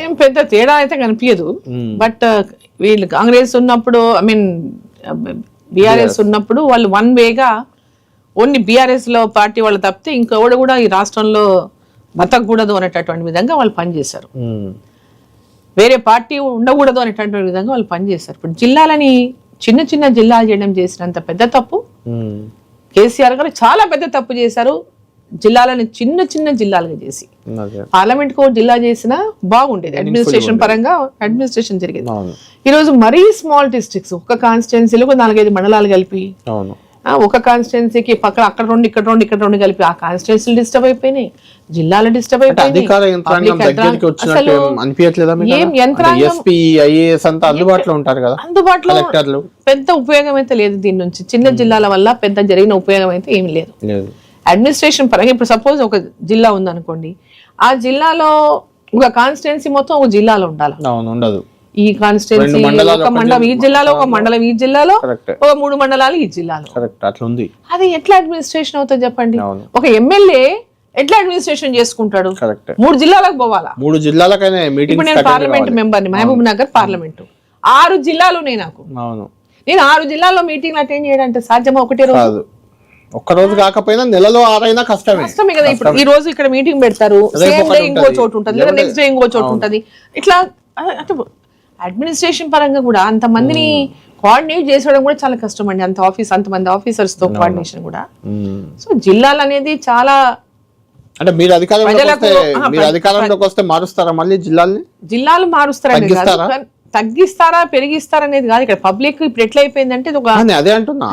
ఏం పెద్ద తేడా అయితే కనిపించదు. బట్ వీళ్ళు కాంగ్రెస్ ఉన్నప్పుడు ఐ మీన్ బీఆర్ఎస్ ఉన్నప్పుడు వాళ్ళు వన్ వేగా ఓన్లీ బీఆర్ఎస్లో పార్టీ వాళ్ళు తప్పితే ఇంకెవడు కూడా ఈ రాష్ట్రంలో బతకూడదు అనేటటువంటి విధంగా వాళ్ళు పనిచేశారు. వేరే పార్టీ ఉండకూడదు అనేటటువంటి విధంగా వాళ్ళు పనిచేశారు ఇప్పుడు జిల్లాలని చిన్న చిన్న జిల్లాలు చేయడం చేసినంత పెద్ద తప్పు. కేసీఆర్ గారు చాలా పెద్ద తప్పు చేశారు జిల్లాలని చిన్న చిన్న జిల్లాలుగా చేసి. పార్లమెంట్కు జిల్లా చేసినా బాగుండేది. అడ్మినిస్ట్రేషన్ పరంగా అడ్మినిస్ట్రేషన్ జరిగేది. అవును. ఈ రోజు మరీ స్మాల్ డిస్ట్రిక్ట్స్ ఒక కాన్స్టిట్యున్సీలకు నాలుగైదు మండలాలు కలిపి ఒక కాన్స్టిట్యున్సీకి పక్కన అక్కడ రెండు ఇక్కడ రెండు ఇక్కడ రెండు కలిపి ఆ కాన్స్టిట్యున్సీలు డిస్టర్బ్ అయిపోయినాయి. జిల్లాలు డిస్టర్బ్ అందుబాటులో ఉంటారు కదా అందుబాటులో కలెక్టర్లు. పెద్ద ఉపయోగం అయితే లేదు దీని నుంచి. చిన్న జిల్లాల వల్ల పెద్ద జరిగిన ఉపయోగం అయితే ఏమి లేదు. అడ్మినిస్ట్రేషన్ పరంగా ఇప్పుడు సపోజ్ ఒక జిల్లా ఉందనుకోండి ఆ జిల్లాలో ఒక కాన్స్టిట్యున్సీ మొత్తం ఒక జిల్లాలో ఉండాలి? ఉండదు. ఈ కాన్స్టిట్యున్సీ ఒక మండలం ఈ జిల్లా- జిల్లాలో ఒక మండలం ఈ జిల్లాలో ఒక మూడు మండలాలు ఈ జిల్లాలో. అది ఎట్లా అడ్మినిస్ట్రేషన్ అవుతుంది చెప్పండి? ఒక ఎమ్మెల్యే ఎట్లా అడ్మినిస్ట్రేషన్ చేసుకుంటాడు? మూడు జిల్లాలకు పోవాలా? మూడు జిల్లాలకైనా ఇప్పుడు నేను పార్లమెంట్ మెంబర్ని మహబూబ్ నగర్ పార్లమెంట్ ఆరు జిల్లాలు ఉన్నాయి నాకు. నేను ఆరు జిల్లాల్లో మీటింగ్ అటెండ్ చేయడం అంటే సాధ్యమా? ఒకటే రోజు? కాదు ఒక్క రోజు కాకపోయినా నెలలో ఆరైనా కష్టమే. కష్టమే కదా ఇప్పుడు. ఈ రోజు ఇక్కడ మీటింగ్ పెడతారు సేమ్ డే ఇంకో. చోటు ఉంటుంది లేదా నెక్స్ట్ డే ఇంకో చోటు ఉంటుంది. ఇట్లా అంటే అడ్మినిస్ట్రేషన్ పరంగా కూడా అంత మందిని కోఆర్డినేట్ చేసడం కూడా చాలా కష్టం అండి అంత ఆఫీస్ అంతమంది ఆఫీసర్స్తో కోఆర్డినేషన్ కూడా. సో జిల్లాలు అనేది చాలా అంటే మీరు అధికారంలోకి వస్తే మీరు అధికారంలోకి వస్తే మారుస్తారా మళ్ళీ జిల్లాల్ని? జిల్లాలు మారుస్తారనేది కాదు తగ్గిస్తారా? పెరిగిస్తారా అనేది కాదు ఇక్కడ పబ్లిక్ ఇప్పుడు ఎట్లా అయిపోయిందంటే ఇది ఒక ఆ, నేను అదే అంటున్నా.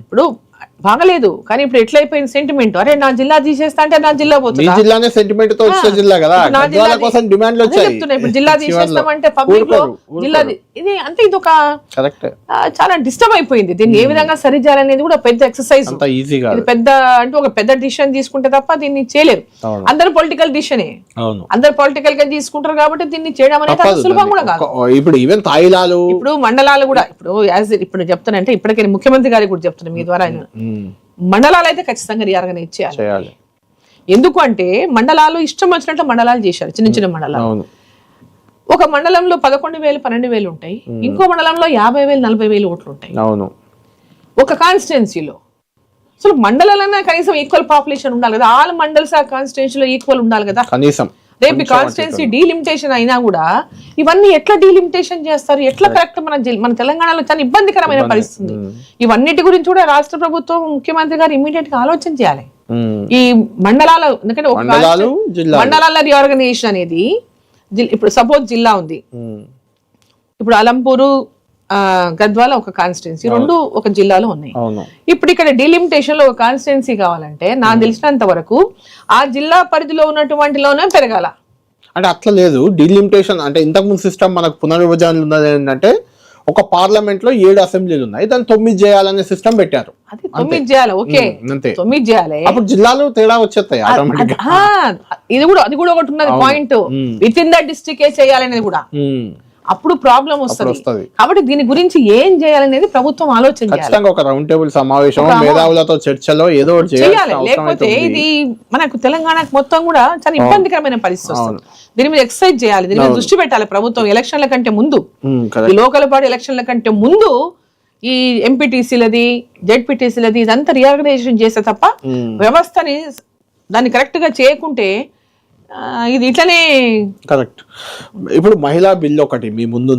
ఇప్పుడు బాగలేదు కానీ ఇప్పుడు ఎట్లా అయిపోయింది సెంటిమెంట్ అరే నా జిల్లా తీసేస్తా అంటే నా జిల్లా పోతుందా? జిల్లానే సెంటిమెంట్తో వచ్చే జిల్లా కదా. జిల్లాది- కోసం డిమాండ్లు వచ్చాయి. ఇప్పుడు జిల్లా. తీసేస్తామంటే పబ్లిక్లో జిల్లా ఇది అంటే ఇది ఒక చాలా డిస్టర్బ్ అయిపోయింది. దీన్ని ఏ విధంగా సరి చేయాలనేది కూడా పెద్ద ఎక్సర్సైజ్ ఇది పెద్ద అంటే ఒక పెద్ద డిసిషన్ తీసుకుంటే తప్ప దీన్ని చేయలేరు. అందరు పొలిటికల్ డిసిషనే అవును. అందరు పొలిటికల్గా తీసుకుంటారు కాబట్టి దీన్ని చేయడం అనేది సులభం కూడా కాదు. ఇప్పుడు ఈవెన్ తాయిలాలు ఇప్పుడు మండలాలు కూడా ఇప్పుడు యాజ్ ఇప్పుడు చెప్తానంటే ఇప్పటికే ముఖ్యమంత్రి గారికి కూడా చెప్తున్నాను మీ ద్వారా ఆయన. ఉమ్, మండలాలు అయితే ఖచ్చితంగా రీఆర్గనైజ్ చేయాలి. ఎందుకు అంటే మండలాలు ఇష్టం వచ్చినట్లు మండలాలు చేశారు చిన్న చిన్న మండలాలు. ఒక మండలంలో పదకొండు వేలు పన్నెండు వేలు ఉంటాయి. ఇంకో మండలంలో యాభై వేలు నలభై వేలు ఓట్లు ఉంటాయి. అవును. ఒక కాన్స్టిట్యున్సీలో అసలు మండలాలన్నా కనీసం ఈక్వల్ పాపులేషన్ ఉండాలి కదా. ఆల్ మండల్స్ ఆ కాన్స్టిట్యున్సీలో ఈక్వల్ ఉండాలి కదా. కనీసం. రేపు కాన్స్టిట్యున్సీ డీలిమిటేషన్ అయినా కూడా ఇవన్నీ ఎట్లా డీలిమిటేషన్ చేస్తారు? ఎట్లా కరెక్ట్ మన మన తెలంగాణలో చాలా ఇబ్బందికరమైన పరిస్థితి ఇవన్నిటి గురించి కూడా రాష్ట్ర ప్రభుత్వం ముఖ్యమంత్రి గారు ఇమీడియట్గా ఆలోచన చేయాలి. ఈ మండలాల ఎందుకంటే ఒక మండలాలు రీఆర్గనైజేషన్ అనేది ఇప్పుడు సపోజ్ జిల్లా ఉంది. ఇప్పుడు అలంపూరు గద్వాల ఒక కాన్స్టిట్యున్సీ రెండు ఒక జిల్లాలో ఉన్నాయి. ఇప్పుడు ఇక్కడ డీలిమిటేషన్లో ఒక కాన్స్టిట్యున్సీ కావాలంటే నాకు తెలిసినంత వరకు ఆ జిల్లా పరిధిలో ఉన్నటువంటిలోనే పెరగాల. అంటే అట్లా లేదు. డీలిమిటేషన్ అంటే ఇంతకుముందు సిస్టమ్ మనకు పునర్విభజనలు ఉన్నది ఏంటంటే ఒక పార్లమెంట్లో ఏడు అసెంబ్లీలు ఉన్నాయి. దాన్ని తొమ్మిది చేయాలనే సిస్టమ్ పెట్టారు. తొమ్మిది చేయాలి. ఓకే. తొమ్మిది చేయాలి. అప్పుడు జిల్లాలు తేడా వచ్చేస్తాయి ఇది కూడా అది కూడా ఒకటి ఉన్నది point. With in that district ఏ చేయాలనేది కూడా. అప్పుడు ప్రాబ్లం వస్తుంది. కాబట్టి దీని గురించి ఏం చేయాలనేది ప్రభుత్వం ఆలోచన ఖచ్చితంగా ఒక రౌండ్ టేబుల్ సమావేశం మేధావులతో చర్చలో ఏదో చేయాలి. లేకపోతే. ఇది మనకు తెలంగాణకు మొత్తం కూడా చాలా ఇబ్బందికరమైన పరిస్థితి వస్తుంది. దీని మీద ఎక్సర్సైజ్ చేయాలి. దీని మీద దృష్టి పెట్టాలి ప్రభుత్వం ఎలక్షన్ల కంటే ముందు. లోకల్ బాడీ ఎలక్షన్ల కంటే ముందు ఈ ఎంపీటీసీలది జెడ్పీటీసీలది ఇదంతా రీఆర్గనైజేషన్ చేస్తే తప్ప వ్యవస్థని దాన్ని కరెక్ట్గా చేయకుంటే ఇది ఇట్లనే కరెక్ట్. ఇప్పుడు మహిళా బిల్ ఒకటి మీ ముందుంది.